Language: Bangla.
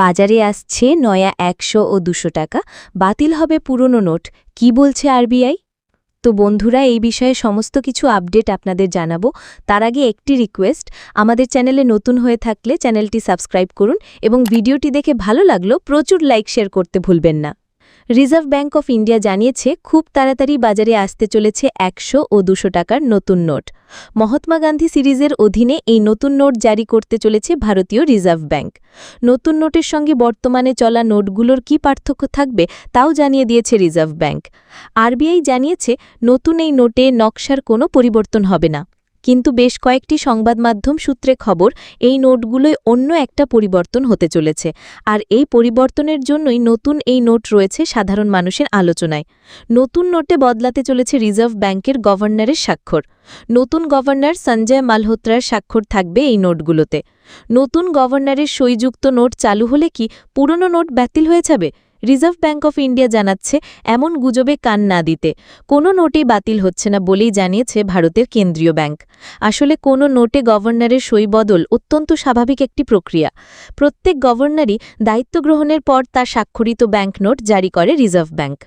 বাজারে আসছে নয়া একশো ও দুশো টাকা। বাতিল হবে পুরনো নোট। কি বলছে আরবিআই? তো বন্ধুরা, এই বিষয়ে সমস্ত কিছু আপডেট আপনাদের জানাব। তার আগে একটি রিকোয়েস্ট, আমাদের চ্যানেলে নতুন হয়ে থাকলে চ্যানেলটি সাবস্ক্রাইব করুন এবং ভিডিওটি দেখে ভালো লাগল প্রচুর লাইক, শেয়ার করতে ভুলবেন না। রিজার্ভ ব্যাঙ্ক অফ ইন্ডিয়া জানিয়েছে, খুব তাড়াতাড়ি বাজারে আসতে চলেছে একশো ও দুশো টাকার নতুন নোট। মহাত্মা গান্ধী সিরিজের অধীনে এই নতুন নোট জারি করতে চলেছে ভারতীয় রিজার্ভ ব্যাঙ্ক। নতুন নোটের সঙ্গে বর্তমানে চলা নোটগুলোর কি পার্থক্য থাকবে তাও জানিয়ে দিয়েছে রিজার্ভ ব্যাঙ্ক। আরবিআই জানিয়েছে, নতুন এই নোটে নকশার কোনো পরিবর্তন হবে না। কিন্তু বেশ কয়েকটি সংবাদ মাধ্যম সূত্রে খবর, এই নোটগুলোয় অন্য একটা পরিবর্তন হতে চলেছে। আর এই পরিবর্তনের জন্যই নতুন এই নোট রয়েছে সাধারণ মানুষের আলোচনায়। নতুন নোটে বদলাতে চলেছে রিজার্ভ ব্যাংকের গভর্নরের স্বাক্ষর। নতুন গভর্নর সঞ্জয় মালহোত্রার স্বাক্ষর থাকবে এই নোটগুলোতে। নতুন গভর্নরের সইযুক্ত নোট চালু হলে কি পুরনো নোট বাতিল হয়ে যাবে? রিজার্ভ ব্যাঙ্ক অফ ইন্ডিয়া জানাচ্ছে, এমন গুজবে কান না দিতে। কোনো নোটই বাতিল হচ্ছে না বলেই জানিয়েছে ভারতের কেন্দ্রীয় ব্যাংক। আসলে কোনো নোটে গভর্নরের সই বদল অত্যন্ত স্বাভাবিক একটি প্রক্রিয়া। প্রত্যেক গভর্নরই দায়িত্ব গ্রহণের পর তার স্বাক্ষরিত ব্যাঙ্ক নোট জারি করে রিজার্ভ ব্যাংক